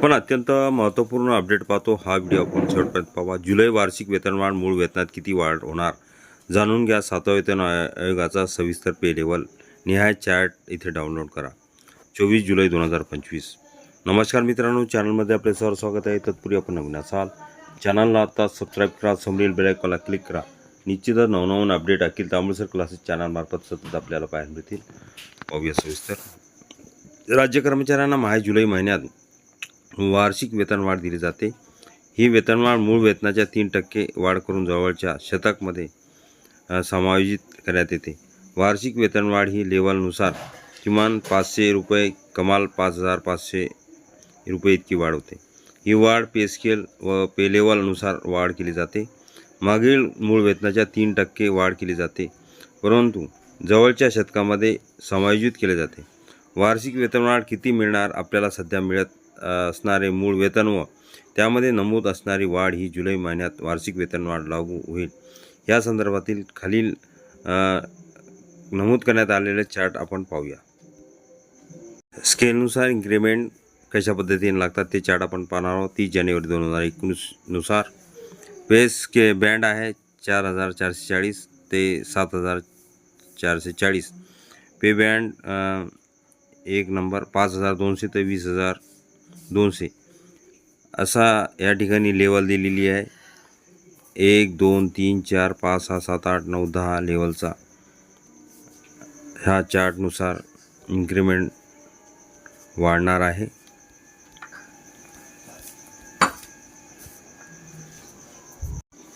आपण अत्यंत महत्त्वपूर्ण अपडेट पाहतो. हा व्हिडिओ आपण शेवटपर्यंत पाहा. जुलै वार्षिक वेतनवाढ मूळ वेतनात किती वाढ होणार? जाणून घ्या सातवा वेतन आयोगाचा सविस्तर पे लेवल निहाय चॅट इथे डाउनलोड करा. चोवीस जुलै दोन हजार पंचवीस. नमस्कार मित्रांनो चॅनलमध्ये आपले सर स्वागत आहे. तत्पूर्वी आपण नवीन असाल चॅनलला आता सबस्क्राईब करा समोरील बेलायकॉनला क्लिक करा. निश्चितच नवनवन अपडेट अखिल तांबूसर क्लासेस चॅनलमार्फत सतत आपल्याला पाहायला मिळतील. पाहूया सविस्तर. राज्य कर्मचाऱ्यांना माहे जुलै महिन्यात वार्षिक वेतनवाढ दिली जाते. ही वेतनवाढ मूळ वेतनाच्या तीन टक्के वाढ करून जवळच्या शतकमध्ये समायोजित करण्यात येते. वार्षिक वेतनवाढ ही लेवलनुसार किमान पाचशे रुपये कमाल पाच हजार पाचशे रुपये इतकी वाढ होते. ही वाढ पे स्केल व पे लेवलनुसार वाढ केली जाते. मागील मूळ वेतनाच्या तीन टक्के वाढ केली जाते परंतु जवळच्या शतकामध्ये समायोजित केले जाते. वार्षिक वेतनवाढ किती मिळणार आपल्याला सध्या मिळत असणारे मूळ वेतन व त्यामध्ये नमूद असणारी वाढ ही जुलै महिन्यात वार्षिक वेतनवाढ लागू होईल. या संदर्भातील खालील नमूद करण्यात आलेले चार्ट आपण पाहूया. स्केलनुसार इन्क्रीमेंट कशा पद्धतीने लागतात ते चार्ट आपण पाहणार आहोत. तीस जानेवारी दोन हजार एकोणीसनुसार पे स्के बँड आहे चार हजार चारशे चाळीस ते सात हजार चारशे चाळीस. पे बँड एक नंबर पाच हजार दोनशे ते वीस हजार दोनशे. असा या ठिकाणी लेवल दिलेली आहे. एक दोन तीन चार पाच सहा सात आठ नऊ दहा लेवलचा ह्या चार्टनुसार इन्क्रिमेंट वाढणार आहे.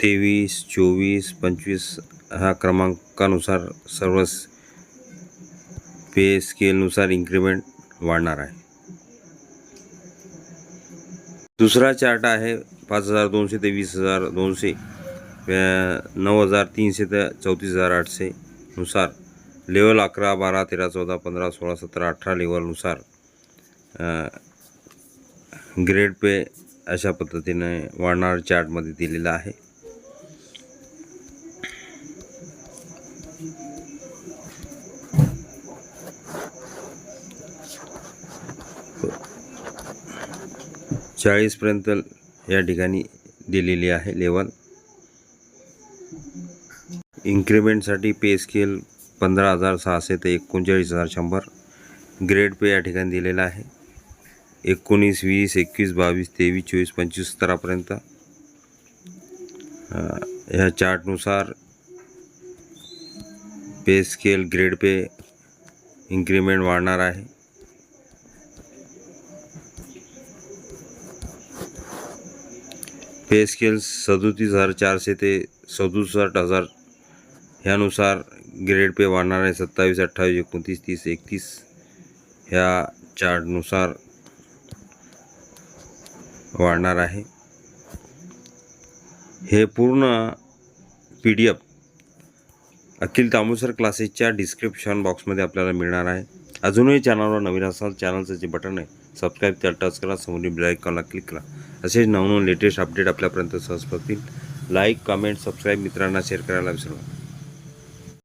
तेवीस चोवीस पंचवीस ह्या क्रमांकानुसार सर्व पे स्केलनुसार इन्क्रिमेंट वाढणार आहे. दुसरा चार्ट आहे पाच हजार दोनशे ते वीस हजार दोनशे नऊ हजार तीनशे ते चौतीस हजार आठशे नुसार. लेवल अकरा बारा तेरा चौदा पंधरा सोळा सतरा अठरा लेवलनुसार ग्रेड पे अशा पद्धतीने वाढणार चार्टमध्ये दिलेला आहे. चाळीसपर्यंत या ठिकाणी दिलेली आहे लेवल. इन्क्रीमेंटसाठी पे स्केल पंधरा हजार सहाशे ते एकोणचाळीस हजार शंभर. ग्रेड पे या ठिकाणी दिलेला आहे. एकोणीस वीस एकवीस बावीस तेवीस चोवीस पंचवीस सतरापर्यंत. ह्या चार्टनुसार pay scale grade pay increment वाढणार आहे. पे स्केल सदोतीस हजार चारशे ते सदुसष्ट हजार ह्यानुसार ग्रेड पे वाढणार आहे. सत्तावीस अठ्ठावीस एकोणतीस तीस एकतीस ह्या चार्टनुसार वाढणार आहे. हे पूर्ण P D F Akhil Tambusar क्लासेसच्या डिस्क्रिप्शन बॉक्समध्ये आपल्याला मिळणार आहे. अजूनही चॅनलवर नवीन असाल चॅनलचं जे बटन आहे सबस्क्राईब त्याला टच करा समोरील बेलायकॉनला क्लिक करा. असेच नवनवीन लेटेस्ट अपडेट आपल्यापर्यंत सहज बघतील लाईक कमेंट सबस्क्राईब मित्रांना शेअर करायला विसरू नका.